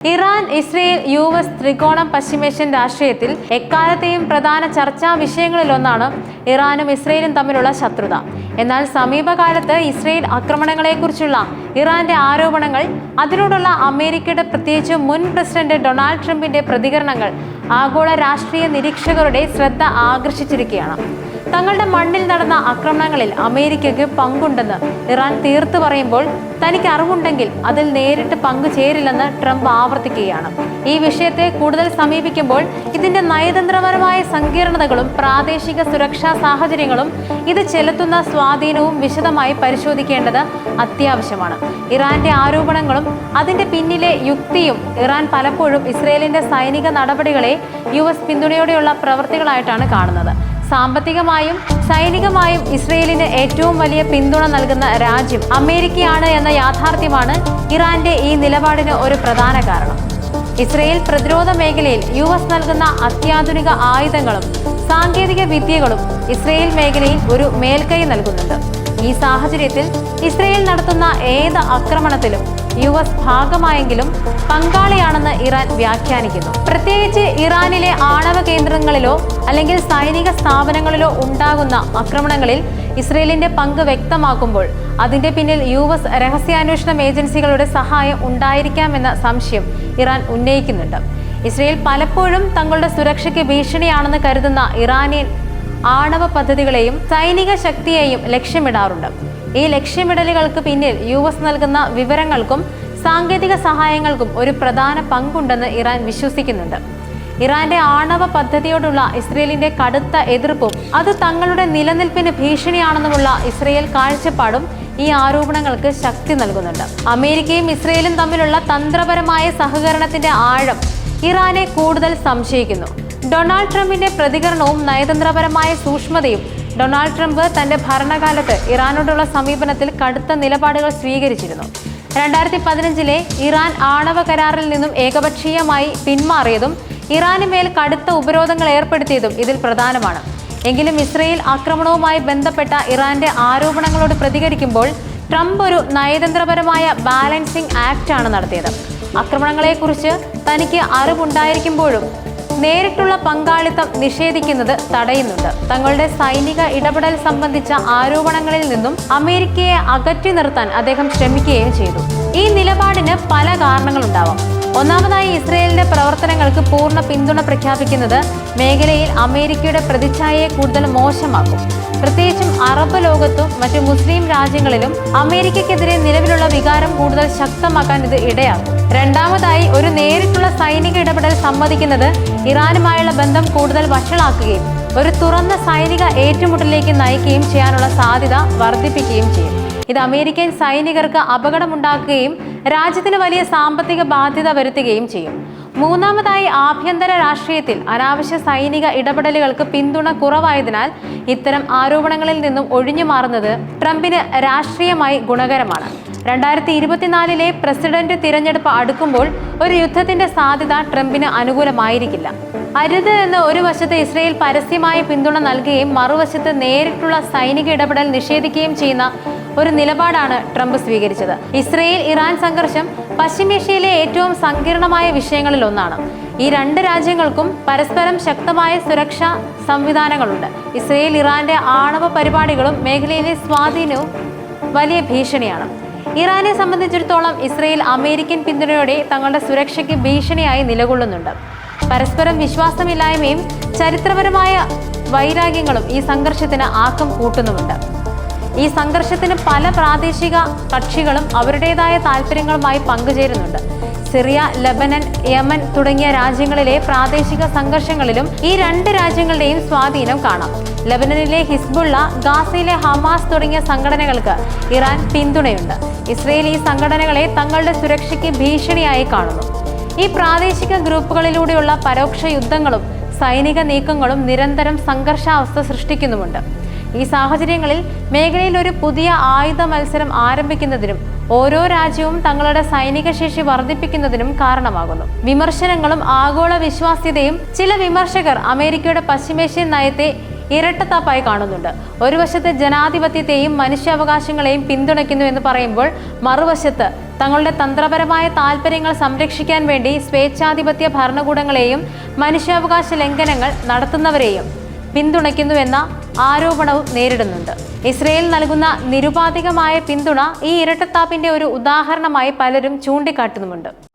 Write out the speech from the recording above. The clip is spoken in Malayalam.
ഇറാൻ ഇസ്രയേൽ യു എസ് ത്രികോണം പശ്ചിമേഷ്യൻ രാഷ്ട്രീയത്തിൽ എക്കാലത്തെയും പ്രധാന ചർച്ചാ വിഷയങ്ങളിലൊന്നാണ് ഇറാനും ഇസ്രയേലും തമ്മിലുള്ള ശത്രുത. എന്നാൽ സമീപകാലത്ത് ഇസ്രയേൽ ആക്രമണങ്ങളെക്കുറിച്ചുള്ള ഇറാന്റെ ആരോപണങ്ങൾ അതിനോടുള്ള അമേരിക്കയുടെ പ്രത്യേകിച്ച് മുൻ പ്രസിഡന്റ് ഡൊണാൾഡ് ട്രംപിന്റെ പ്രതികരണങ്ങൾ ആഗോള രാഷ്ട്രീയ നിരീക്ഷകരുടെ ശ്രദ്ധ ആകർഷിച്ചിരിക്കുകയാണ്. തങ്ങളുടെ മണ്ണിൽ നടന്ന ആക്രമണങ്ങളിൽ അമേരിക്കയ്ക്ക് പങ്കുണ്ടെന്ന് ഇറാൻ തീർത്തു പറയുമ്പോൾ തനിക്ക് അറിവുണ്ടെങ്കിൽ അതിൽ നേരിട്ട് പങ്കുചേരില്ലെന്ന് ട്രംപ് ആവർത്തിക്കുകയാണ്. ഈ വിഷയത്തെ കൂടുതൽ സമീപിക്കുമ്പോൾ ഇതിന്റെ നയതന്ത്രപരമായ സങ്കീർണതകളും പ്രാദേശിക സുരക്ഷാ സാഹചര്യങ്ങളും ഇത് ചെലുത്തുന്ന സ്വാധീനവും വിശദമായി പരിശോധിക്കേണ്ടത് അത്യാവശ്യമാണ്. ഇറാന്റെ ആരോപണങ്ങളും അതിന്റെ പിന്നിലെ യുക്തിയും ഇറാൻ പലപ്പോഴും ഇസ്രയേലിന്റെ സൈനിക നടപടികളെ യു എസ് പിന്തുണയോടെയുള്ള പ്രവൃത്തികളായിട്ടാണ് കാണുന്നത്. സാമ്പത്തികമായും സൈനികമായും ഇസ്രയേലിന് ഏറ്റവും വലിയ പിന്തുണ നൽകുന്ന രാജ്യം അമേരിക്കയാണ് എന്ന യാഥാർത്ഥ്യമാണ് ഇറാന്റെ ഈ നിലപാടിന് ഒരു പ്രധാന കാരണം. ഇസ്രയേൽ പ്രതിരോധ മേഖലയിൽ യു എസ് നൽകുന്ന അത്യാധുനിക ആയുധങ്ങളും സാങ്കേതിക വിദ്യകളും ഇസ്രയേൽ മേഖലയിൽ ഒരു മേൽക്കൈ നൽകുന്നുണ്ട്. ഈ സാഹചര്യത്തിൽ ഇസ്രയേൽ നടത്തുന്ന ഏത് ആക്രമണത്തിലും യു എസ് ഭാഗമായെങ്കിലും പങ്കാളിയാണെന്ന് ഇറാൻ വ്യാഖ്യാനിക്കുന്നു. പ്രത്യേകിച്ച് ഇറാനിലെ ആണവ കേന്ദ്രങ്ങളിലോ അല്ലെങ്കിൽ സൈനിക സ്ഥാപനങ്ങളിലോ ഉണ്ടാകുന്ന ആക്രമണങ്ങളിൽ ഇസ്രയേലിന്റെ പങ്ക് വ്യക്തമാക്കുമ്പോൾ അതിന്റെ പിന്നിൽ യു എസ് രഹസ്യാന്വേഷണ ഏജൻസികളുടെ സഹായം ഉണ്ടായിരിക്കാമെന്ന സംശയം ഇറാൻ ഉന്നയിക്കുന്നുണ്ട്. ഇസ്രയേൽ പലപ്പോഴും തങ്ങളുടെ സുരക്ഷയ്ക്ക് ഭീഷണിയാണെന്ന് കരുതുന്ന ഇറാനിയൻ ആണവ പദ്ധതികളെയും സൈനിക ശക്തിയെയും ലക്ഷ്യമിടാറുണ്ട്. ഈ ലക്ഷ്യമിടലുകൾക്ക് പിന്നിൽ യു എസ് നൽകുന്ന വിവരങ്ങൾക്കും സാങ്കേതിക സഹായങ്ങൾക്കും ഒരു പ്രധാന പങ്കുണ്ടെന്ന് ഇറാൻ വിശ്വസിക്കുന്നുണ്ട്. ഇറാന്റെ ആണവ പദ്ധതിയോടുള്ള ഇസ്രയേലിന്റെ കടുത്ത എതിർപ്പും അത് തങ്ങളുടെ നിലനിൽപ്പിന് ഭീഷണിയാണെന്നുമുള്ള ഇസ്രയേൽ കാഴ്ചപ്പാടും ഈ ആരോപണങ്ങൾക്ക് ശക്തി നൽകുന്നുണ്ട്. അമേരിക്കയും ഇസ്രയേലും തമ്മിലുള്ള തന്ത്രപരമായ സഹകരണത്തിന്റെ ആഴം ഇറാനെ കൂടുതൽ സംശയിക്കുന്നു. ഡൊണാൾഡ് ട്രംപിന്റെ പ്രതികരണവും നയതന്ത്രപരമായ സൂക്ഷ്മതയും ഡൊണാൾഡ് ട്രംപ് തന്റെ ഭരണകാലത്ത് ഇറാനോടുള്ള സമീപനത്തിൽ കടുത്ത നിലപാടുകൾ സ്വീകരിച്ചിരുന്നു. രണ്ടായിരത്തി പതിനഞ്ചിലെ ഇറാൻ ആണവ കരാറിൽ നിന്നും ഏകപക്ഷീയമായി പിന്മാറിയതും ഇറാന് മേൽ കടുത്ത ഉപരോധങ്ങൾ ഏർപ്പെടുത്തിയതും ഇതിൽ പ്രധാനമാണ്. എങ്കിലും ഇസ്രയേൽ ആക്രമണവുമായി ബന്ധപ്പെട്ട ഇറാന്റെ ആരോപണങ്ങളോട് പ്രതികരിക്കുമ്പോൾ ട്രംപ് ഒരു നയതന്ത്രപരമായ ബാലൻസിംഗ് ആക്ട് ആണ് നടത്തിയത്. ആക്രമണങ്ങളെക്കുറിച്ച് തനിക്ക് അറിവുണ്ടായിരിക്കുമ്പോഴും നേരിട്ടുള്ള പങ്കാളിത്തം നിഷേധിക്കുന്നത് തടയുന്നുണ്ട്. തങ്ങളുടെ സൈനിക ഇടപെടൽ സംബന്ധിച്ച ആരോപണങ്ങളിൽ നിന്നും അമേരിക്കയെ അകറ്റി നിർത്താൻ അദ്ദേഹം ശ്രമിക്കുകയും ചെയ്തു. ഈ നിലപാടിന് പല കാരണങ്ങളുണ്ടാവാം. ഒന്നാമതായി ഇസ്രയേലിന്റെ പ്രവർത്തനങ്ങൾക്ക് പൂർണ പിന്തുണ പ്രഖ്യാപിക്കുന്നത് മേഖലയിൽ അമേരിക്കയുടെ പ്രതിച്ഛായയെ കൂടുതൽ മോശമാക്കും. പ്രത്യേകിച്ചും അറബ് ലോകത്തും മറ്റ് മുസ്ലിം രാജ്യങ്ങളിലും അമേരിക്കക്കെതിരെ നിലവിലുള്ള വികാരം കൂടുതൽ ശക്തമാക്കാൻ ഇത് ഇടയാക്കും. രണ്ടാമതായി ഒരു നേരിട്ടുള്ള സൈനിക ഇടപെടൽ സമ്മതിക്കുന്നത് ഇറാനുമായുള്ള ബന്ധം കൂടുതൽ വഷളാക്കുകയും ഒരു തുറന്ന സൈനിക ഏറ്റുമുട്ടലിലേക്ക് നയിക്കുകയും ചെയ്യാനുള്ള സാധ്യത വർദ്ധിപ്പിക്കുകയും ചെയ്യും. ഇത് അമേരിക്കൻ സൈനികർക്ക് അപകടമുണ്ടാക്കുകയും രാജ്യത്തിന് വലിയ സാമ്പത്തിക ബാധ്യത വരുത്തുകയും ചെയ്യും. മൂന്നാമതായി ആഭ്യന്തര രാഷ്ട്രീയത്തിൽ അനാവശ്യ സൈനിക ഇടപെടലുകൾക്ക് പിന്തുണ കുറവായതിനാൽ ഇത്തരം ആരോപണങ്ങളിൽ നിന്നും ഒഴിഞ്ഞു മാറുന്നത് ട്രംപിന് രാഷ്ട്രീയമായി ഗുണകരമാണ്. രണ്ടായിരത്തി ഇരുപത്തിനാലിലെ പ്രസിഡന്റ് തിരഞ്ഞെടുപ്പ് അടുക്കുമ്പോൾ ഒരു യുദ്ധത്തിന്റെ സാധ്യത ട്രംപിന് അനുകൂലമായിരിക്കില്ല. അരുത് എന്ന് ഒരു വശത്ത് ഇസ്രയേൽ പരസ്യമായ പിന്തുണ നൽകുകയും മറുവശത്ത് നേരിട്ടുള്ള സൈനിക ഇടപെടൽ നിഷേധിക്കുകയും ചെയ്യുന്ന ഒരു നിലപാടാണ് ട്രംപ് സ്വീകരിച്ചത്. ഇസ്രയേൽ ഇറാൻ സംഘർഷം പശ്ചിമേഷ്യയിലെ ഏറ്റവും സങ്കീർണമായ വിഷയങ്ങളിൽ ഒന്നാണ്. ഈ രണ്ട് രാജ്യങ്ങൾക്കും പരസ്പരം ശക്തമായ സുരക്ഷാ സംവിധാനങ്ങളുണ്ട്. ഇസ്രയേൽ ഇറാന്റെ ആണവ പരിപാടികളും മേഖലയിലെ സ്വാധീനവും വലിയ ഭീഷണിയാണ്. ഇറാനെ സംബന്ധിച്ചിടത്തോളം ഇസ്രയേൽ അമേരിക്കൻ പിന്തുണയോടെ തങ്ങളുടെ സുരക്ഷയ്ക്ക് ഭീഷണിയായി നിലകൊള്ളുന്നുണ്ട്. പരസ്പരം വിശ്വാസമില്ലായ്മയും ചരിത്രപരമായ വൈരാഗ്യങ്ങളും ഈ സംഘർഷത്തിന് ആക്കം കൂട്ടുന്നുമുണ്ട്. ഈ സംഘർഷത്തിന് പല പ്രാദേശിക കക്ഷികളും അവരുടേതായ താല്പര്യങ്ങളുമായി പങ്കുചേരുന്നുണ്ട്. സിറിയ ലബനൻ യമൻ തുടങ്ങിയ രാജ്യങ്ങളിലെ പ്രാദേശിക സംഘർഷങ്ങളിലും ഈ രണ്ട് രാജ്യങ്ങളുടെയും സ്വാധീനം കാണാം. ലബനനിലെ ഹിസ്ബുള്ള ഗാസയിലെ ഹമാസ് തുടങ്ങിയ സംഘടനകൾക്ക് ഇറാൻ പിന്തുണയുണ്ട്. ഇസ്രയേൽ ഈ സംഘടനകളെ തങ്ങളുടെ സുരക്ഷയ്ക്ക് ഭീഷണിയായി കാണുന്നു. ഈ പ്രാദേശിക ഗ്രൂപ്പുകളിലൂടെയുള്ള പരോക്ഷ യുദ്ധങ്ങളും സൈനിക നീക്കങ്ങളും നിരന്തരം സംഘർഷാവസ്ഥ സൃഷ്ടിക്കുന്നുമുണ്ട്. ഈ സാഹചര്യങ്ങളിൽ മേഖലയിൽ ഒരു പുതിയ ആയുധ മത്സരം ആരംഭിക്കുന്നതിനും ഓരോ രാജ്യവും തങ്ങളുടെ സൈനിക ശേഷി വർദ്ധിപ്പിക്കുന്നതിനും കാരണമാകുന്നു. വിമർശനങ്ങളും ആഗോള വിശ്വാസ്യതയും ചില വിമർശകർ അമേരിക്കയുടെ പശ്ചിമേഷ്യൻ നയത്തെ ഇരട്ടത്താപ്പായി കാണുന്നുണ്ട്. ഒരു വശത്ത് ജനാധിപത്യത്തെയും മനുഷ്യാവകാശങ്ങളെയും പിന്തുണയ്ക്കുന്നു എന്ന് പറയുമ്പോൾ മറുവശത്ത് തങ്ങളുടെ തന്ത്രപരമായ താൽപ്പര്യങ്ങൾ സംരക്ഷിക്കാൻ വേണ്ടി സ്വേച്ഛാധിപത്യ ഭരണകൂടങ്ങളെയും മനുഷ്യാവകാശ ലംഘനങ്ങൾ നടത്തുന്നവരെയും പിന്തുണയ്ക്കുന്നുവെന്ന ആരോപണവും നേരിടുന്നുണ്ട്. ഇസ്രയേൽ നൽകുന്ന നിരുപാധികമായ പിന്തുണ ഈ ഇരട്ടത്താപ്പിന്റെ ഒരു ഉദാഹരണമായി പലരും ചൂണ്ടിക്കാട്ടുന്നുമുണ്ട്.